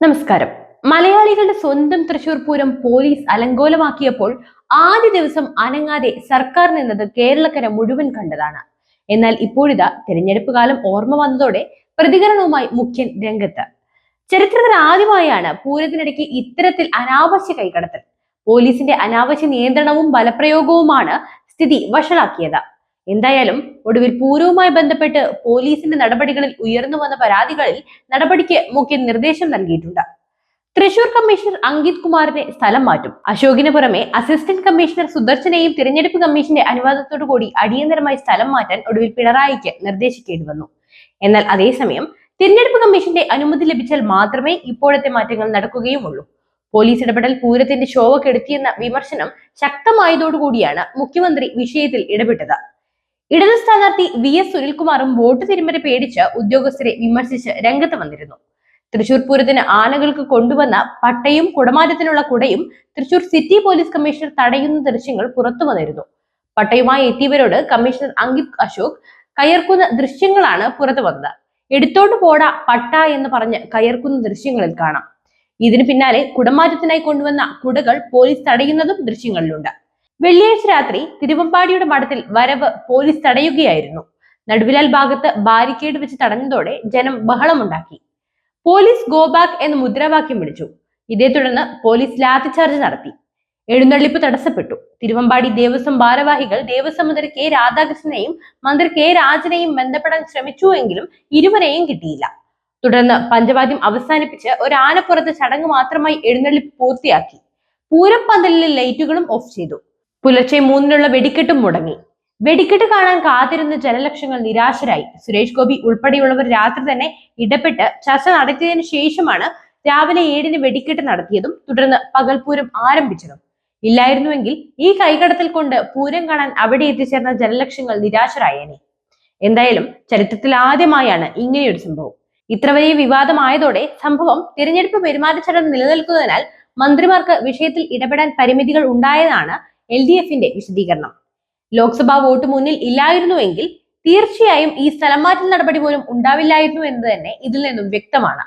നമസ്കാരം. മലയാളികളുടെ സ്വന്തം തൃശൂർ പൂരം പോലീസ് അലങ്കോലമാക്കിയപ്പോൾ ആദ്യ ദിവസം അനങ്ങാതെ സർക്കാർ നിന്നത് കേരളക്കര മുഴുവൻ കണ്ടതാണ്. എന്നാൽ ഇപ്പോഴിതാ തിരഞ്ഞെടുപ്പ് കാലം ഓർമ്മ വന്നതോടെ പ്രതികരണവുമായി മുഖ്യൻ രംഗത്ത്. ചരിത്രത്തിൽ ആദ്യമായാണ് പൂരത്തിനിടയ്ക്ക് ഇത്തരത്തിൽ അനാവശ്യ കൈകടത്തൽ. പോലീസിന്റെ അനാവശ്യ നിയന്ത്രണവും ബലപ്രയോഗവുമാണ് സ്ഥിതി വഷളാക്കിയത്. എന്തായാലും ഒടുവിൽ പൂരവുമായി ബന്ധപ്പെട്ട് പോലീസിന്റെ നടപടികളിൽ ഉയർന്നു വന്ന പരാതികളിൽ നടപടിക്ക് മുഖ്യ നിർദ്ദേശം നൽകിയിട്ടുണ്ട്. തൃശൂർ കമ്മീഷണർ അങ്കിത് കുമാറിനെ സ്ഥലം മാറ്റും. അശോകിന് പുറമെ അസിസ്റ്റന്റ് കമ്മീഷണർ സുദർശനെയും തിരഞ്ഞെടുപ്പ് കമ്മീഷന്റെ അനുവാദത്തോടു കൂടി അടിയന്തരമായി സ്ഥലം മാറ്റാൻ ഒടുവിൽ പിണറായിക്ക് നിർദ്ദേശിക്കേണ്ടി വന്നു. എന്നാൽ അതേസമയം തിരഞ്ഞെടുപ്പ് കമ്മീഷന്റെ അനുമതി ലഭിച്ചാൽ മാത്രമേ ഇപ്പോഴത്തെ മാറ്റങ്ങൾ നടക്കുകയുമുള്ളൂ. പോലീസ് ഇടപെടൽ പൂരത്തിന്റെ ശോഭ കെടുത്തിയെന്ന വിമർശനം ശക്തമായതോടുകൂടിയാണ് മുഖ്യമന്ത്രി വിഷയത്തിൽ ഇടപെട്ടത്. ഇടത് സ്ഥാനാർത്ഥി വി എസ് സുനിൽകുമാറും വോട്ട് തിരിമറി പേടിച്ച് ഉദ്യോഗസ്ഥരെ വിമർശിച്ച് രംഗത്ത് വന്നിരുന്നു. തൃശൂർ പൂരത്തിന് ആനകൾക്ക് കൊണ്ടുവന്ന പട്ടയും കുടമാറ്റത്തിനുള്ള കുടയും തൃശൂർ സിറ്റി പോലീസ് കമ്മീഷണർ തടയുന്ന ദൃശ്യങ്ങൾ പുറത്തു വന്നിരുന്നു. പട്ടയുമായി എത്തിയവരോട് കമ്മീഷണർ അങ്കിത് അശോക് കയർക്കുന്ന ദൃശ്യങ്ങളാണ് പുറത്തു വന്നത്. എടുത്തോണ്ട് പോട പട്ട എന്ന് പറഞ്ഞ് കയർക്കുന്ന ദൃശ്യങ്ങളിൽ കാണാം. ഇതിന് പിന്നാലെ കുടമാറ്റത്തിനായി കൊണ്ടുവന്ന കുടകൾ പോലീസ് തടയുന്നതും ദൃശ്യങ്ങളിലുണ്ട്. വെള്ളിയാഴ്ച രാത്രി തിരുവമ്പാടിയുടെ മഠത്തിൽ വരവ് പോലീസ് തടയുകയായിരുന്നു. നടുവിലാൽ ഭാഗത്ത് ബാരിക്കേഡ് വെച്ച് തടഞ്ഞതോടെ ജനം ബഹളമുണ്ടാക്കി. പോലീസ് ഗോ ബാക്ക് എന്ന് മുദ്രാവാക്യം വിളിച്ചു. ഇതേ തുടർന്ന് പോലീസ് ലാത്തിചാർജ് നടത്തി. എഴുന്നള്ളിപ്പ് തടസ്സപ്പെട്ടു. തിരുവമ്പാടി ദേവസ്വം ഭാരവാഹികൾ ദേവസ്വം മന്ത്രി കെ രാധാകൃഷ്ണനെയും മന്ത്രി കെ രാജനെയും ബന്ധപ്പെടാൻ ശ്രമിച്ചുവെങ്കിലും ഇരുവരെയും കിട്ടിയില്ല. തുടർന്ന് പഞ്ചവാദ്യം അവസാനിപ്പിച്ച് ഒരു ആനപ്പുറത്ത് ചടങ്ങ് മാത്രമായി എഴുന്നള്ളിപ്പ് പൂർത്തിയാക്കി. പൂരം പന്തലിലെ ലൈറ്റുകളും ഓഫ് ചെയ്തു. പുലർച്ചെ മൂന്നിനുള്ള വെടിക്കെട്ടും മുടങ്ങി. വെടിക്കെട്ട് കാണാൻ കാത്തിരുന്ന ജനലക്ഷങ്ങൾ നിരാശരായി. സുരേഷ് ഗോപി ഉൾപ്പെടെയുള്ളവർ രാത്രി തന്നെ ഇടപെട്ട് ചർച്ച നടത്തിയതിനു ശേഷമാണ് രാവിലെ ഏഴിന് വെടിക്കെട്ട് നടത്തിയതും തുടർന്ന് പകൽപൂരം ആരംഭിച്ചതും. ഇല്ലായിരുന്നുവെങ്കിൽ ഈ കൈകടത്തൽ കൊണ്ട് പൂരം കാണാൻ അവിടെ എത്തിച്ചേർന്ന ജനലക്ഷങ്ങൾ നിരാശരായേനെ. എന്തായാലും ചരിത്രത്തിൽ ആദ്യമായാണ് ഇങ്ങനെയൊരു സംഭവം. ഇത്ര വലിയ വിവാദമായതോടെ സംഭവം തിരഞ്ഞെടുപ്പ് പെരുമാറ്റച്ചട്ടം നിലനിൽക്കുന്നതിനാൽ മന്ത്രിമാർക്ക് വിഷയത്തിൽ ഇടപെടാൻ പരിമിതികൾ ഉണ്ടായതാണ് എൽ ഡി എഫിന്റെ വിശദീകരണം. ലോക്സഭാ വോട്ട് മുന്നിൽ ഇല്ലായിരുന്നുവെങ്കിൽ തീർച്ചയായും ഈ സ്ഥലം മാറ്റൽ നടപടി പോലും ഉണ്ടാവില്ലായിരുന്നു എന്ന് തന്നെ ഇതിൽ നിന്നും വ്യക്തമാണ്.